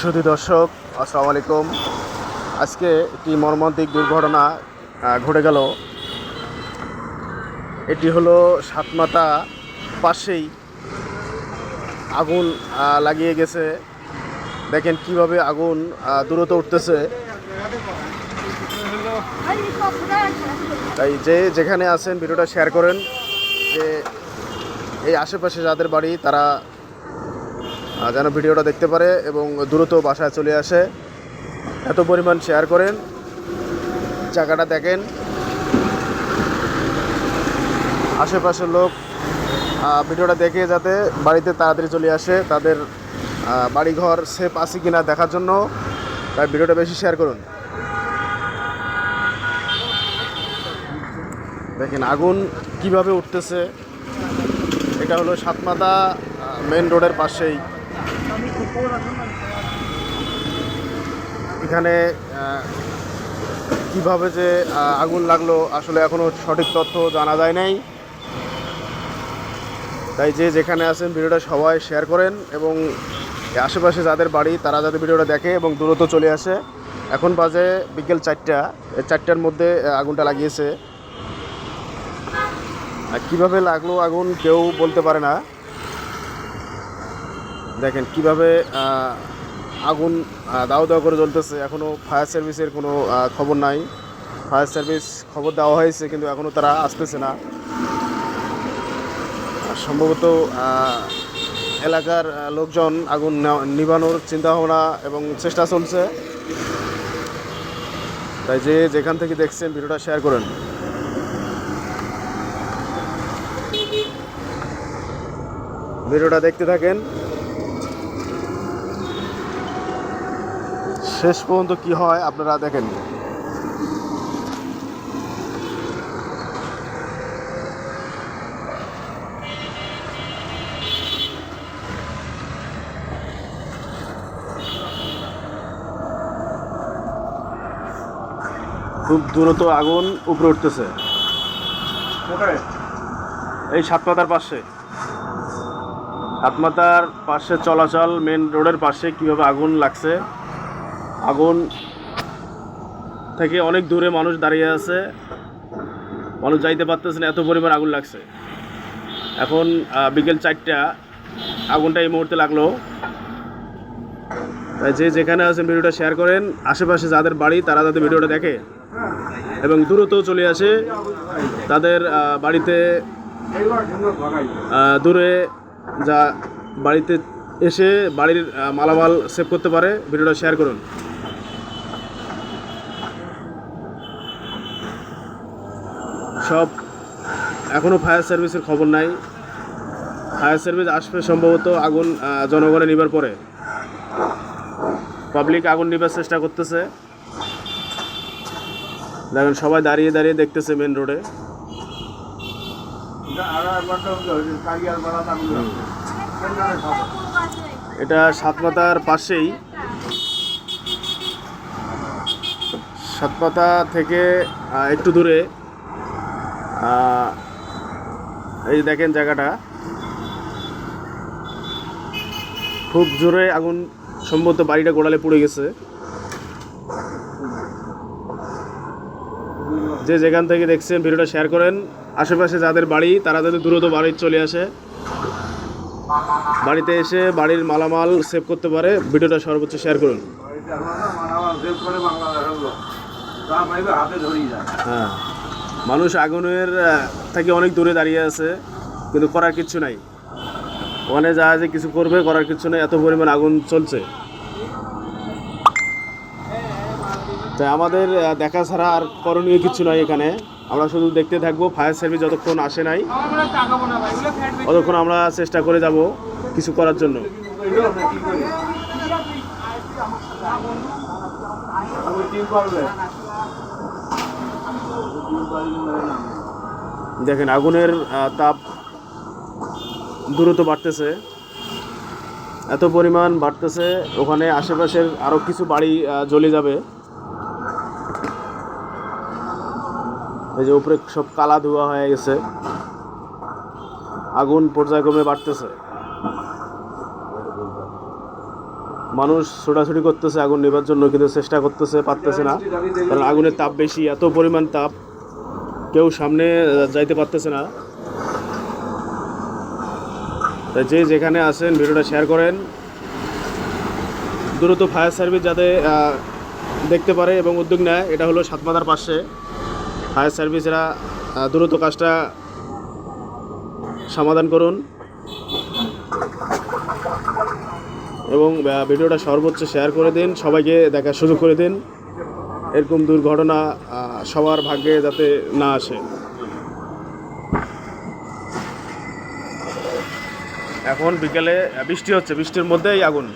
সুধী দর্শক, আসসালামু আলাইকুম। আজকে একটি মর্মান্তিক দুর্ঘটনা ঘটে গেল। এটি হলো সাতমাতা পাশেই আগুন লাগিয়ে গেছে। দেখেন কীভাবে আগুন দ্রুত উঠতেছে। তাই যে যেখানে আছেন, ভিডিওটা শেয়ার করেন যে এই আশেপাশে যাদের বাড়ি, তারা যেন ভিডিওটা দেখতে পারে এবং দ্রুত বাসায় চলে আসে। এত পরিমাণ শেয়ার করেন। জায়গাটা দেখেন। আশেপাশের লোক ভিডিওটা দেখে যাতে বাড়িতে তাড়াতাড়ি চলে আসে। তাদের বাড়িঘর সেফ আছে কিনা দেখার জন্য। তাই ভিডিওটা বেশি শেয়ার করুন। দেখেন আগুন কীভাবে উঠতেছে। এটা হলো সাতমাতা মেন রোডের পাশেই। এখানে কীভাবে যে আগুন লাগল আসলে এখনও সঠিক তথ্য জানা যায় নাই। তাই যে যেখানে আছেন ভিডিওটা সবাই শেয়ার করেন এবং আশেপাশে যাদের বাড়ি, তারা যাতে ভিডিওটা দেখে এবং দূরত্ব চলে আসে। এখন বাজে বিকেল চারটা চারটার মধ্যে আগুনটা লাগিয়েছে। কীভাবে লাগল আগুন কেউ বলতে পারে না। দেখেন কীভাবে আগুন দাও দাও করে জ্বলতেছে। এখনও ফায়ার সার্ভিসের কোনো খবর নাই। ফায়ার সার্ভিস খবর দেওয়া হয়েছে, কিন্তু এখনও তারা আসতেছে না। সম্ভবত এলাকার লোকজন আগুন নিভানোর চিন্তাভাবনা এবং চেষ্টা চলছে। তাই যে যেখান থেকে দেখছেন ভিডিওটা শেয়ার করেন। ভিডিওটা দেখতে থাকেন। শেষ পর্যন্ত কি হয় আপনারা দেখেন। খুব দ্রুত আগুন উপরে উঠতেছে। এই সাতমাতার পাশে। সাতমাতার পাশে চলাচল মেন রোডের পাশে কীভাবে আগুন লাগছে আগুন থেকে অনেক দূরে মানুষ দাঁড়িয়ে আছে। মানুষ যাইতে পারতেছে না, এত পরিমাণ আগুন লাগছে। এখন বিকেল চারটা, আগুনটা এই মুহূর্তে লাগল। যে যেখানে আছেন ভিডিওটা শেয়ার করেন, আশেপাশে যাদের বাড়ি, তারা যাতে ভিডিওটা দেখে। এবং দ্রুত চলে আসে, তাদের বাড়িতে দূরে যা বাড়িতে এসে বাড়ির মালামাল সেভ করতে পারে, ভিডিওটা শেয়ার করুন। সব। এখনও ফায়ার সার্ভিসের খবর নাই। ফায়ার সার্ভিস আসবে সম্ভবত আগুন জনগণে নিবার পরে। পাবলিক আগুন নিবার চেষ্টা করতেছে। দেখেন সবাই দাঁড়িয়ে দাঁড়িয়ে দেখতেছে মেন রোডে এটা সাতমাতার পাশেই। সাতপাতা থেকে একটু দূরে। এই দেখেন জায়গাটা। খুব জোরে আগুন সম্ভবত বাড়িটা গোড়ালে পড়ে গেছে। যে যেখান থেকে দেখছেন ভিডিওটা শেয়ার করেন আশেপাশে যাদের বাড়ি তারা যাতে দ্রুত বাড়ি চলে আসে। বাড়িতে এসে বাড়ির মালামাল সেভ করতে পারে ভিডিওটা সর্বোচ্চ শেয়ার করুন। হ্যাঁ। মানুষ আগুনের থেকে অনেক দূরে দাঁড়িয়ে আছে, কিন্তু করার কিচ্ছু নাই। ওখানে যে কিছু করবে, করার কিছু নেই, এত পরিমাণ আগুন চলছে। তাই আমাদের দেখা ছাড়া আর করণীয় কিছু নয় এখানে। আমরা শুধু দেখতে থাকব, ফায়ার সার্ভিস যতক্ষণ আসে নাই, ততক্ষণ আমরা চেষ্টা করে যাব কিছু করার জন্য। দেখেন, আগুনের তাপ দ্রুত বাড়তেছে। এত পরিমাণ বাড়তেছে, ওখানে আশেপাশের আরও কিছু বাড়ি জ্বলে যাবে। এই যে উপরে সব কালা ধোয়া হয়ে গেছে। আগুন পর্যায়ক্রমে বাড়তেছে। মানুষ ছোটাছুটি করতেছে আগুন নেবার জন্য, কিন্তু চেষ্টা করতেছে, পারতেছে না। কারণ আগুনের তাপ বেশি, এত পরিমাণ তাপ। কেউ সামনে যাইতে পারতেছে না। তাই যে যেখানে আছেন, ভিডিওটা শেয়ার করেন। দ্রুত ফায়ার সার্ভিস যাতে দেখতে পারে এবং উদ্যোগ নেয়, এটা হলো সাতমাদার পাশে। ফায়ার সার্ভিসরা দ্রুত কাজটা সমাধান করুন। এবং ভিডিওটা সর্বোচ্চ শেয়ার করে দিন, সবাইকে দেখার সুযোগ করে দিন। এরকম দুর্ঘটনা সবার ভাগ্যে যাতে না আসে। এখন বিকেলে বৃষ্টি হচ্ছে বৃষ্টির মধ্যেই আগুন।